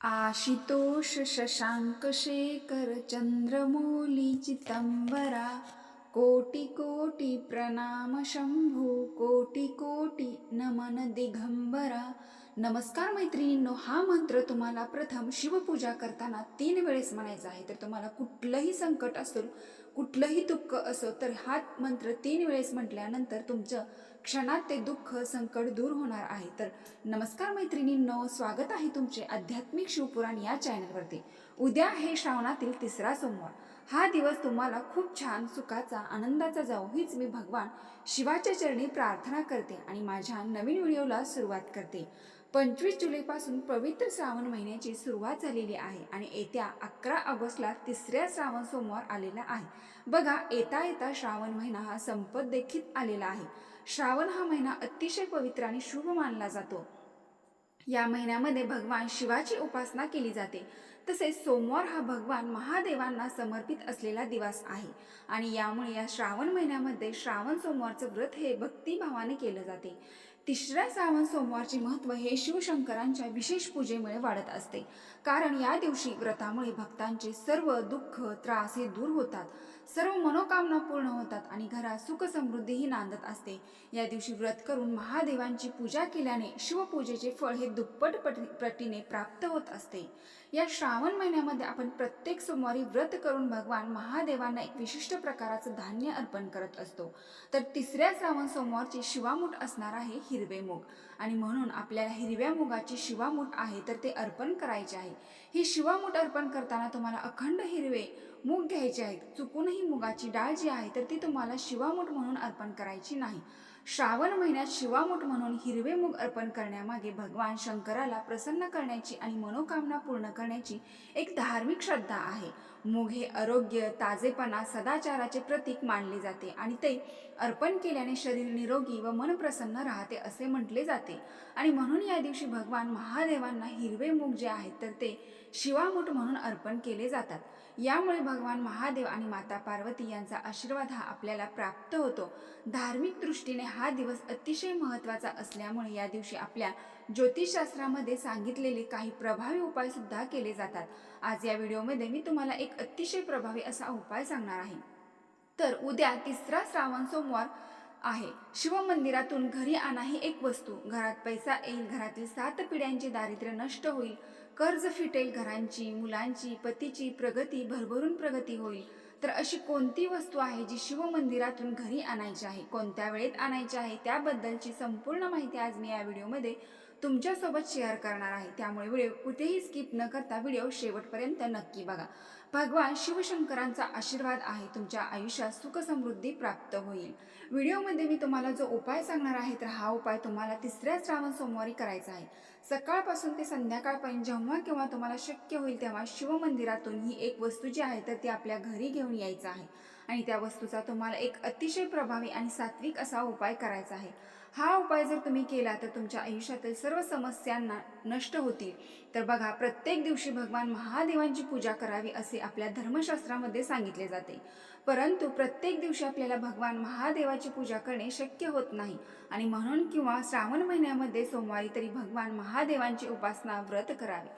आशितोष शशांक शेखर चंद्रमौली चितंबरा कोटी कोटी प्रणाम शंभू कोटी कोटी नमन दिगंबरा नमस्कार मैत्रिणींनो हा मंत्र तुम्हाला प्रथम शिवपूजा करताना तीन वेळेस म्हणायचा आहे. तर तुम्हाला कुठलंही संकट असो कुठलंही दुःख असो तर हा मंत्र तीन वेळेस म्हटल्यानंतर तुमचं क्षणात ते दुःख संकट दूर होणार आहे. तर नमस्कार मैत्रिणींनो स्वागत आहे तुमचे आध्यात्मिक शिवपुराण या चॅनलवरती. उद्या हे श्रावणातील तिसरा सोमवार. हा दिवस तुम्हाला खूप छान सुखाचा आनंदाचा जाऊ हीच मी भगवान शिवाच्या चरणी प्रार्थना करते आणि माझ्या नवीन व्हिडिओला सुरुवात करते. पंचवीस जुलैपासून पवित्र श्रावण महिन्याची सुरुवात झालेली आहे आणि येत्या अकरा ऑगस्टला तिसऱ्या श्रावण सोमवार आलेला आहे. बघा येता येता श्रावण महिना हा संपत देखील आलेला आहे. श्रावण हा महिना अतिशय पवित्र आणि शुभ मानला जातो. या महिन्यामध्ये भगवान शिवाची उपासना केली जाते. तसेच सोमवार हा भगवान महादेवांना समर्पित असलेला दिवस आहे आणि यामुळे या श्रावण महिन्यामध्ये श्रावण सोमवारचं व्रत हे भक्तिभावाने केलं जाते. तिसऱ्या श्रावण सोमवारचे महत्त्व हे शिवशंकरांच्या विशेष पूजेमुळे वाढत असते. कारण या दिवशी व्रतामुळे भक्तांचे सर्व दुःख त्रास हे दूर होतात. सर्व मनोकामना पूर्ण होतात आणि घरात सुख समृद्धीही नांदत असते. या दिवशी व्रत करून महादेवांची पूजा केल्याने शिवपूजेचे फळ हे दुप्पट पट- पटीने प्राप्त होत असते. या श्रावण महिन्यामध्ये आपण प्रत्येक सोमवारी व्रत करून भगवान महादेवांना एक विशिष्ट प्रकाराचं धान्य अर्पण करत असतो. तर तिसऱ्या श्रावण सोमवारची शिवामूठ असणार आहे हिरवे मूग आणि म्हणून आपल्याला हिरव्या मुगाची शिवामूठ आहे तर ते अर्पण करायचे आहे. ही शिवामूठ अर्पण करताना तुम्हाला अखंड हिरवे मूग घ्यायचे आहेत. चुकूनही मुगाची डाळ जी आहे तर ती तुम्हाला शिवामूठ म्हणून अर्पण करायची नाही. श्रावण महिन्यात शिवामूठ म्हणून हिरवे मूग अर्पण करण्यामागे भगवान शंकराला प्रसन्न करण्याची आणि मनोकामना पूर्ण करण्याची एक धार्मिक श्रद्धा आहे. मूग हे आरोग्य ताजेपणा सदाचाराचे प्रतीक मानले जाते आणि ते अर्पण केल्याने शरीर निरोगी व मन प्रसन्न राहते असे म्हटले जाते. आणि म्हणून या दिवशी भगवान महादेवांना हिरवे मूग जे आहेत तर ते शिवामूठ म्हणून अर्पण केले जातात. यामुळे भगवान महादेव आणि माता पार्वती यांचा आशीर्वाद हा आपल्याला प्राप्त होतो. धार्मिक दृष्टीने हा दिवस अतिशय महत्त्वाचा असल्यामुळे या दिवशी आपल्या ज्योतिषशास्त्रामध्ये सांगितलेले काही प्रभावी उपाय सुद्धा केले जातात. आज या व्हिडिओमध्ये मी तुम्हाला एक अतिशय प्रभावी असा उपाय सांगणार आहे. तर उद्या तिसरा श्रावण सोमवार आहे. शिवमंदिरातून घरी आणा ही एक वस्तू. घरात पैसा येईल घरातील सात पिढ्यांचे दारिद्र्य नष्ट होईल. कर्ज फिटेल घरांची मुलांची पतीची प्रगती भरभरून प्रगती होईल. तर अशी कोणती वस्तू आहे जी शिवमंदिरातून घरी आणायची आहे? कोणत्या वेळेत आणायची आहे? त्याबद्दलची संपूर्ण माहिती आज मी या व्हिडिओमध्ये तुमच्यासोबत शेअर करणार आहे. त्यामुळे व्हिडिओ कुठेही स्किप न करता व्हिडिओ शेवटपर्यंत नक्की बघा. भगवान शिवशंकरांचा आशीर्वाद आहे तुमच्या आयुष्यात सुखसमृद्धी प्राप्त होईल. व्हिडिओमध्ये मी तुम्हाला जो उपाय सांगणार आहे तर हा उपाय तुम्हाला तिसऱ्या श्रावण सोमवारी करायचा आहे. सकाळपासून ते संध्याकाळपर्यंत जेव्हा केव्हा तुम्हाला शक्य होईल तेव्हा शिवमंदिरातून ही एक वस्तू जी आहे तर ती आपल्या घरी घेऊन यायचं आहे. आणि त्या वस्तूचा तुम्हाला एक अतिशय प्रभावी आणि सात्विक असा उपाय करायचा आहे. हा उपाय जर तुम्ही केला तर तुमच्या आयुष्यातील सर्व समस्यांना नष्ट होतील. तर बघा प्रत्येक दिवशी भगवान महादेवांची पूजा करावी असे आपल्या धर्मशास्त्रामध्ये सांगितले जाते. परंतु प्रत्येक दिवशी आपल्याला भगवान महादेवाची पूजा करणे शक्य होत नाही. आणि म्हणून किंवा श्रावण महिन्यामध्ये सोमवारी तरी भगवान महादेवांची उपासना व्रत करावी.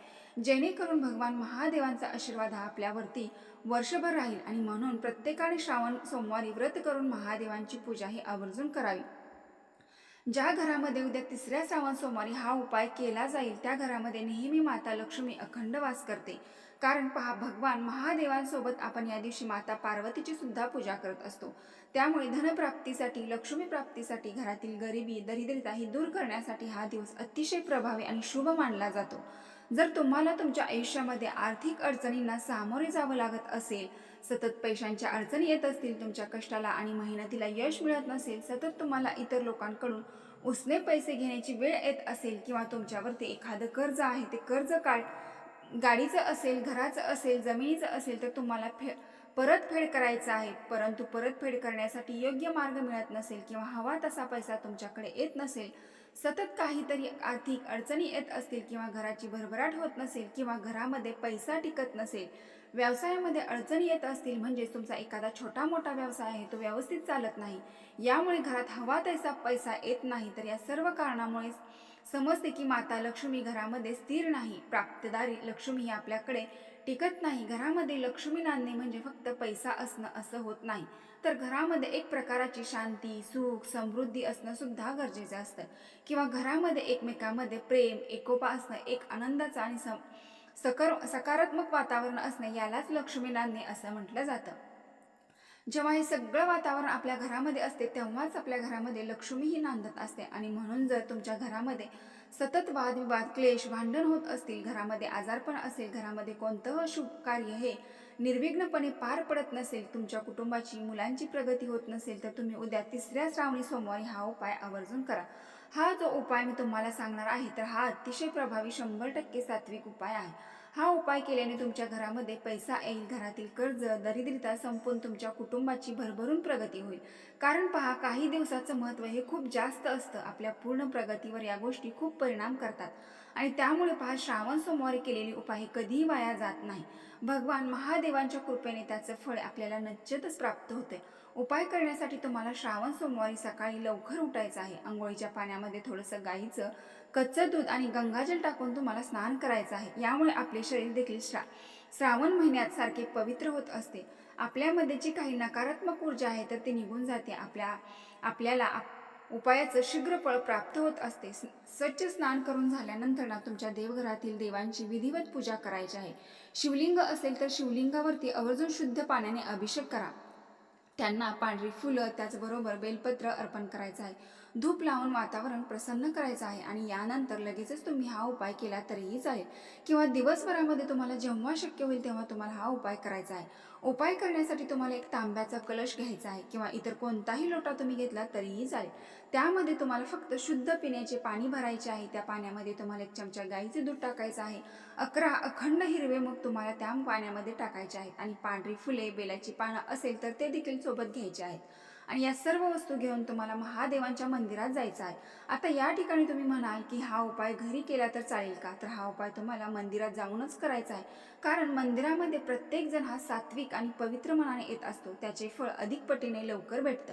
जेणेकरून भगवान महादेवांचा आशीर्वाद हा आपल्यावरती वर्षभर राहील आणि म्हणून प्रत्येकाने श्रावण सोमवारी व्रत करून महादेवांची पूजा ही आवर्जून करावी. ज्या घरामध्ये उद्या तिसऱ्या श्रावण सोमवारी हा उपाय केला जाईल त्या घरामध्ये नेहमी माता लक्ष्मी अखंड वास करते. कारण पहा भगवान महादेवांसोबत आपण या दिवशी माता पार्वतीची सुद्धा पूजा करत असतो. त्यामुळे धनप्राप्तीसाठी लक्ष्मी प्राप्तीसाठी घरातील गरिबी दरिद्रता ही दूर करण्यासाठी हा दिवस अतिशय प्रभावी आणि शुभ मानला जातो. जर तुम्हाला तुमच्या आयुष्यामध्ये आर्थिक अडचणींना सामोरे जावं लागत असेल सतत पैशांच्या अडचणी येत असतील तुमच्या कष्टाला आणि मेहनतीला यश मिळत नसेल सतत तुम्हाला इतर लोकांकडून उसने पैसे घेण्याची वेळ येत असेल किंवा तुमच्यावरती एखादं कर्ज आहे ते कर्ज काढ गाडीचं असेल घराचं असेल जमिनीचं असेल तर तुम्हाला फे परतफेड करायचं आहे. परंतु परतफेड करण्यासाठी योग्य मार्ग मिळत नसेल किंवा हवा तसा पैसा तुमच्याकडे येत नसेल सतत काहीतरी आर्थिक अडचणी येत असतील किंवा घराची भरभराट होत नसेल किंवा घरामध्ये पैसा टिकत नसेल व्यवसायामध्ये अडचणी येत असतील म्हणजेच तुमचा एखादा छोटा मोठा व्यवसाय आहे तो व्यवस्थित चालत नाही यामुळे घरात हवा तैसा पैसा येत नाही. तर या सर्व कारणामुळे समजते की माता लक्ष्मी घरामध्ये स्थिर नाही प्राप्तदारी लक्ष्मी ही आपल्याकडे टिकत नाही. घरामध्ये लक्ष्मी नांदणे म्हणजे फक्त पैसा असणं असं होत नाही. तर घरामध्ये एक प्रकाराची शांती सुख समृद्धी असणं सुद्धा गरजेचं असतं. किंवा घरामध्ये एकमेकांमध्ये प्रेम एकोपा असणं एक आनंदाचं आणि सम सकर सकारात्मक वातावरण असणं यालाच लक्ष्मी नांदणे असं म्हटलं जातं. जेव्हा हे सगळं वातावरण आपल्या घरामध्ये असते तेव्हाच आपल्या घरामध्ये लक्ष्मीही नांदत असते. आणि म्हणून जर तुमच्या घरामध्ये सतत वादविवाद क्लेश भांडण होत असतील घरामध्ये आजारपण असेल घरामध्ये कोणतं शुभ कार्य हे निर्विघ्नपणे पार पडत नसेल तुमच्या कुटुंबाची मुलांची प्रगती होत नसेल तर तुम्ही उद्या तिसऱ्या श्रावणी सोमवारी हा उपाय आवर्जून करा. हा जो उपाय मी तुम्हाला सांगणार आहे तर हा अतिशय प्रभावी शंभर टक्के सात्विक उपाय आहे. हा उपाय केल्याने तुमच्या घरामध्ये पैसा येईल घरातील कर्ज दरिद्रता संपून तुमच्या कुटुंबाची भरभरून प्रगती होईल. कारण पहा काही दिवसाचं महत्त्व हे खूप जास्त असतं. आपल्या पूर्ण प्रगतीवर या गोष्टी खूप परिणाम करतात. आणि त्यामुळे पहा श्रावण सोमवारी केलेले उपाय हे कधीही वाया जात नाही. भगवान महादेवांच्या कृपेने त्याचं फळ आपल्याला नच्चतच प्राप्त होते. उपाय करण्यासाठी तुम्हाला श्रावण सोमवारी सकाळी लवकर उठायचं आहे. आंघोळीच्या पाण्यामध्ये थोडंसं गाईचं कच्चं दूध आणि गंगाजल टाकून तुम्हाला स्नान करायचं आहे. यामुळे आपले शरीर देखील श्रा श्रावण महिन्यात सारखे पवित्र होत असते. आपल्यामध्ये जी काही नकारात्मक ऊर्जा आहे तर ती निघून जाते. आपल्या आपल्याला आप- उपायाचं शीघ्र फळ प्राप्त होत असते. स्वच्छ स्नान करून झाल्यानंतर ना तुमच्या देवघरातील देवांची विधिवत पूजा करायची आहे. शिवलिंग असेल तर शिवलिंगावरती आवर्जून शुद्ध पाण्याने अभिषेक करा. त्यांना पांढरी फुलं त्याचबरोबर बेलपत्र अर्पण करायचं आहे. धूप लावून वातावरण प्रसन्न करायचं आहे आणि यानंतर लगेचच तुम्ही हा उपाय केला तरीही चालेल. किंवा दिवसभरामध्ये तुम्हाला जेव्हा शक्य होईल तेव्हा तुम्हाला हा उपाय करायचा आहे. उपाय करण्यासाठी तुम्हाला एक तांब्याचा कलश घ्यायचा आहे किंवा इतर कोणताही लोटा तुम्ही घेतला तरीही चालेल. त्यामध्ये तुम्हाला फक्त शुद्ध पिण्याचे पाणी भरायचे आहे. त्या पाण्यामध्ये तुम्हाला एक चमचा गाईचे दूध टाकायचं आहे. अकरा अखंड हिरवे मग तुम्हाला त्या पाण्यामध्ये टाकायचे आहेत आणि पांढरी फुले बेलाची पानं असेल तर ते देखील सोबत घ्यायचे आहेत. आणि या सर्व वस्तू घेऊन तुम्हाला महादेवांच्या मंदिरात जायचं आहे. आता या ठिकाणी तुम्ही म्हणाल की हा उपाय घरी केला तर चालेल का? तर हा उपाय तुम्हाला मंदिरात जाऊनच करायचा आहे. कारण मंदिरामध्ये प्रत्येक जण हा सात्विक आणि पवित्र मनाने येत असतो. त्याचे फळ अधिक पटीने लवकर भेटतं.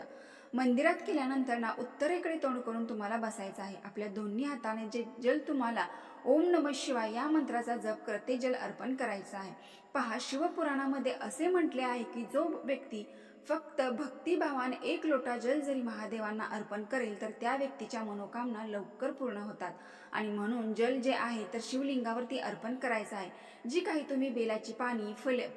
मंदिरात केल्यानंतर ना उत्तरेकडे तोंड करून तुम्हाला बसायचं आहे. आपल्या दोन्ही हाताने जे जल तुम्हाला ओम नम शिवाय या मंत्राचा जप करत ते जल अर्पण करायचं आहे. पहा शिवपुराणामध्ये असे म्हटले आहे की जो व्यक्ती फक्त भक्तिभावाने एक लोटा जल जरी महादेवांना अर्पण करेल तर त्या व्यक्तीच्या मनोकामना लवकर पूर्ण होतात. आणि म्हणून जल जे आहे तर शिवलिंगावरती अर्पण करायचं आहे. जी काही तुम्ही बेलाची पाणी फुले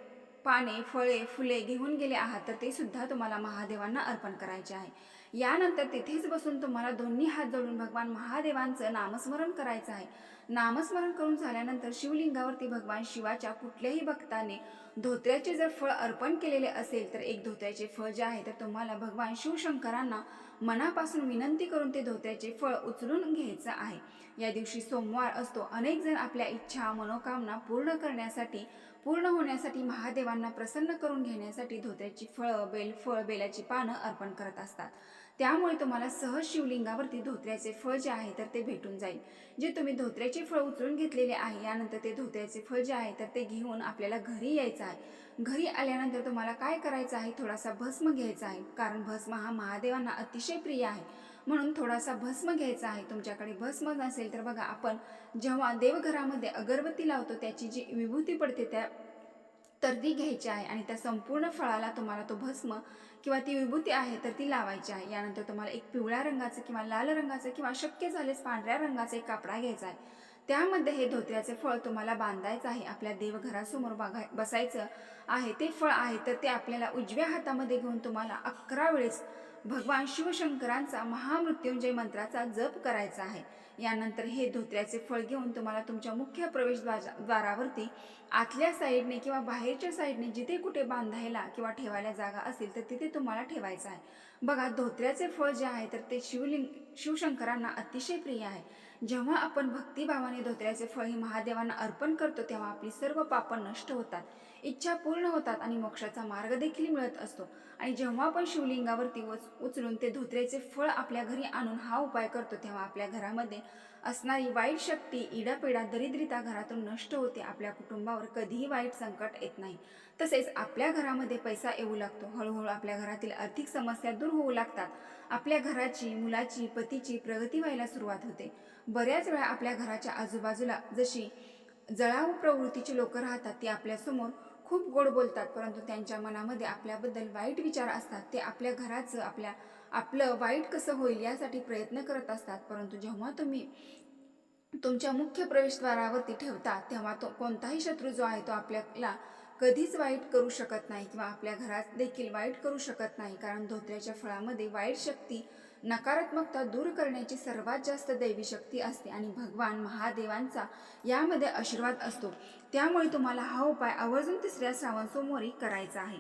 पाने फळे फुले घेऊन गेले आहात तर ते सुद्धा तुम्हाला महादेवांना अर्पण करायचे आहे. यानंतर तिथेच बसून तुम्हाला दोन्ही हात जोडून भगवान महादेवांचं नामस्मरण करायचं आहे. नामस्मरण करून झाल्यानंतर शिवलिंगावरती भगवान शिवाच्या कुठल्याही भक्ताने धोत्र्याचे जर फळ अर्पण केलेले असेल तर एक धोत्र्याचे फळ जे आहे तर तुम्हाला भगवान शिवशंकरांना मनापासून विनंती करून ते धोत्र्याचे फळ उचलून घ्यायचं आहे. या दिवशी सोमवार असतो. अनेक जण आपल्या इच्छा मनोकामना पूर्ण करण्यासाठी पूर्ण होण्यासाठी महादेवांना प्रसन्न करून घेण्यासाठी धोत्र्याची फळं बेलफळ बेलाची पानं अर्पण करत असतात. त्यामुळे तुम्हाला सहज शिवलिंगावरती धोत्र्याचे फळ जे आहे तर ते भेटून जाईल. जे तुम्ही धोत्र्याचे फळ उचलून घेतलेले आहे यानंतर ते धोत्र्याचे फळ जे आहे तर ते घेऊन आपल्याला घरी यायचं आहे. घरी आल्यानंतर तुम्हाला काय करायचं आहे? थोडासा भस्म घ्यायचा आहे. कारण भस्म हा महादेवांना अतिशय प्रिय आहे. म्हणून थोडासा भस्म घ्यायचा आहे. तुमच्याकडे भस्म नसेल तर बघा आपण जेव्हा देवघरामध्ये अगरबत्ती लावतो त्याची जी विभूती पडते त्या तर ती घ्यायची आहे आणि त्या संपूर्ण फळाला तुम्हाला तो भस्म किंवा ती विभूती आहे तर ती लावायची आहे. यानंतर तुम्हाला एक पिवळ्या रंगाचं किंवा लाल रंगाचं किंवा शक्य झालेच पांढऱ्या रंगाचा एक कापडा घ्यायचा आहे. त्यामध्ये हे धोत्र्याचे फळ तुम्हाला बांधायचं आहे. आपल्या देवघरासमोर बघाय बसायचं आहे ते फळ आहे तर ते आपल्याला उजव्या हातामध्ये घेऊन तुम्हाला अकरा वेळेस भगवान शिवशंकरांचा महामृत्युंजय मंत्राचा जप करायचा आहे. यानंतर हे धोत्र्याचे फळ घेऊन तुम्हाला तुमच्या मुख्य प्रवेशद्वारा द्वारावरती आतल्या साईडने किंवा बाहेरच्या साईडने जिथे कुठे बांधायला किंवा ठेवायला जागा असेल तर तिथे तुम्हाला ठेवायचं आहे. बघा धोत्र्याचे फळ जे आहे तर ते शिवलिंग शिवशंकरांना अतिशय प्रिय आहे. जेव्हा आपण भक्तिभावाने धोत्र्याचे फळ हे महादेवांना अर्पण करतो तेव्हा आपली सर्व पापं नष्ट होतात. इच्छा पूर्ण होतात आणि मोक्षाचा मार्ग देखील मिळत असतो. आणि जेव्हा आपण शिवलिंगावरती उचलून ते धोत्रेचे फळ आपल्या घरी आणून हा उपाय करतो तेव्हा आपल्या घरामध्ये असणारी वाईट शक्ती इडापिडा दरिद्रिता घरातून नष्ट होते. आपल्या कुटुंबावर कधीही वाईट संकट येत नाही. तसेच आपल्या घरामध्ये पैसा येऊ लागतो. हळूहळू आपल्या घरातील आर्थिक समस्या दूर होऊ लागतात. आपल्या घराची मुलाची पतीची प्रगती व्हायला सुरुवात होते. बऱ्याच वेळा आपल्या घराच्या आजूबाजूला जशी जळाऊ प्रवृत्तीची लोक राहतात ती आपल्यासमोर खूप गोड बोलतात परंतु त्यांच्या मनामध्ये आपल्याबद्दल वाईट विचार असतात. ते आपल्या घराचं आपल्या आपलं वाईट कसं होईल यासाठी प्रयत्न करत असतात. परंतु जेव्हा तुम्ही तुमच्या मुख्य प्रवेशद्वारावरती ठेवता तेव्हा तो कोणताही शत्रू जो आहे तो आपल्याला कधीच वाईट करू शकत नाही किंवा आपल्या घरात देखील वाईट करू शकत नाही. कारण धोत्र्याच्या फळामध्ये वाईट शक्ती नकारात्मकता दूर करण्याची सर्वात जास्त दैवी शक्ती असते आणि भगवान महादेवांचा यामध्ये आशीर्वाद असतो. त्यामुळे तुम्हाला हा उपाय आवर्जून तिसऱ्या श्रावण सोमवारी करायचा आहे.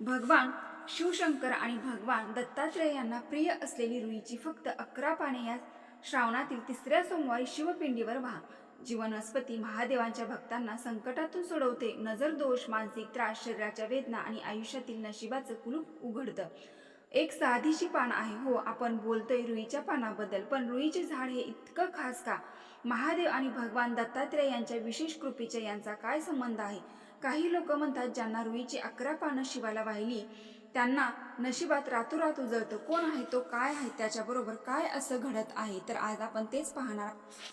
भगवान शिवशंकर आणि भगवान दत्तात्रेय यांना प्रिय असलेली रुईची फक्त अकरा पाने या श्रावणातील तिसऱ्या सोमवारी शिवपिंडीवर व्हा. जी वनस्पती महादेवांच्या भक्तांना संकटातून सोडवते. नजर दोष मानसिक त्रास शरीराच्या वेदना आणि आयुष्यातील नशिबाचं कुलूप उघडतं. एक साधीशी पान आहे. हो आपण बोलतोय रुईच्या पानाबद्दल पण रुईचे झाड हे इतकं खास का? महादेव आणि भगवान दत्तात्रेय यांच्या विशेष कृपेच्या यांचा काय संबंध आहे? काही लोक म्हणतात ज्यांना रुईची अकरा पानं शिवाला वाहिली त्यांना नशिबात रातोरात उजळतं. कोण आहे तो? काय आहे? त्याच्याबरोबर काय असं घडत आहे? तर आज आपण तेच पाहणार.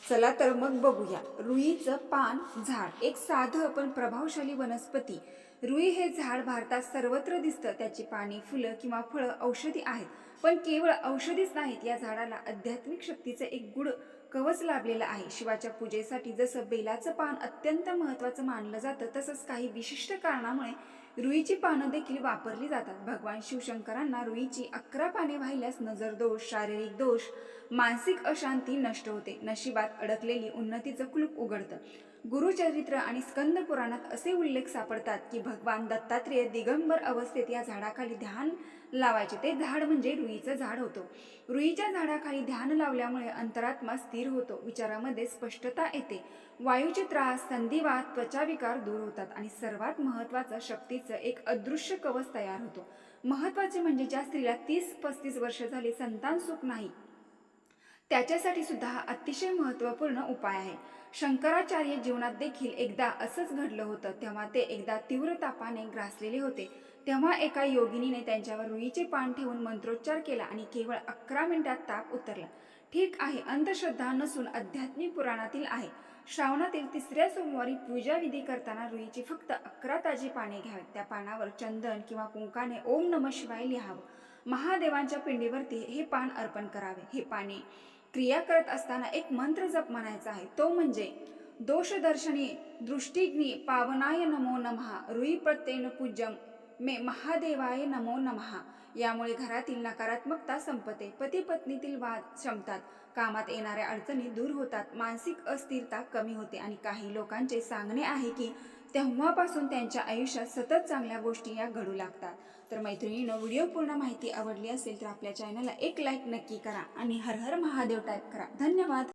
चला तर मग बघूया. रुईचं पान झाड. एक साधं पण प्रभावशाली वनस्पती. रुई हे झाड भारतात सर्वत्र दिसतं. त्याची पाने फुलं किंवा फळं औषधी आहेत. पण केवळ औषधीच नाहीत. या झाडाला आध्यात्मिक शक्तीचं एक गुड कवच लाभलेलं आहे. शिवाच्या पूजेसाठी जसं बेलाचं पान अत्यंत महत्त्वाचं मानलं जातं तसंच काही विशिष्ट कारणामुळे रुईची पानं देखील वापरली जातात. भगवान शिवशंकरांना रुईची अकरा पाने वाहिल्यास नजर दोष शारीरिक दोष मानसिक अशांती नष्ट होते. नशिबात अडकलेली उन्नतीचं कुलूप उघडतं. गुरुचरित्र आणि स्कंद पुराणात असे उल्लेख सापडतात की भगवान दत्तात्रेय दिगंबर अवस्थेत या झाडाखाली ध्यान लावायचे. ते झाड म्हणजे रुईचं झाड होतं. रुईच्या झाडाखाली ध्यान लावल्यामुळे अंतरात्मा स्थिर होतो. विचारामध्ये स्पष्टता येते. वायूचे त्रास संधिवात त्वचाविकार दूर होतात आणि सर्वात महत्त्वाचं शक्तीचं एक अदृश्य कवच तयार होतो. महत्त्वाचे म्हणजे ज्या स्त्रीला तीस पस्तीस वर्ष झाली संतान सुख नाही त्याच्यासाठी सुद्धा हा अतिशय महत्त्वपूर्ण उपाय आहे. शंकराचार्य जीवनात देखील एकदा असंच घडलं होतं. तेव्हा ते एकदा तीव्र तापाने ग्रासलेले होते. तेव्हा एका योगिनीने त्यांच्यावर रुईचे पान ठेवून मंत्रोच्चार केला आणि केवळ अकरा मिनिटात ताप उतरला. ठीक आहे अंधश्रद्धा नसून आध्यात्मिक पुराणातील आहे. श्रावणातील तिसऱ्या सोमवारी पूजाविधी करताना रुईची फक्त अकरा ताजी पाने घ्यावीत. त्या पानावर चंदन किंवा कुंकाने ओम नम शिवाय लिहावं. महादेवांच्या पिंडीवरती हे पान अर्पण करावे. हे पाने क्रिया करत असताना एक मंत्र जप म्हणायचा आहे. तो म्हणजे दोषदर्शनी दृष्टिग्नी पावनाय नमो नमः रुई प्रत्येन पूज्यम मे महादेवाय नमो नमः. यामुळे घरातील नकारात्मकता संपते. पती पत्नीतील वाद क्षमतात कामात येणाऱ्या अडचणी दूर होतात. मानसिक अस्थिरता कमी होते आणि काही लोकांचे सांगणे आहे की तेव्हापासून त्यांच्या आयुष्यात सतत चांगल्या गोष्टी या घडू लागतात. तर मैत्रिणीनं व्हिडिओ पूर्ण माहिती आवडली असेल तर आपल्या चॅनलला एक लाईक नक्की करा आणि हर हर महादेव टाईप करा. धन्यवाद!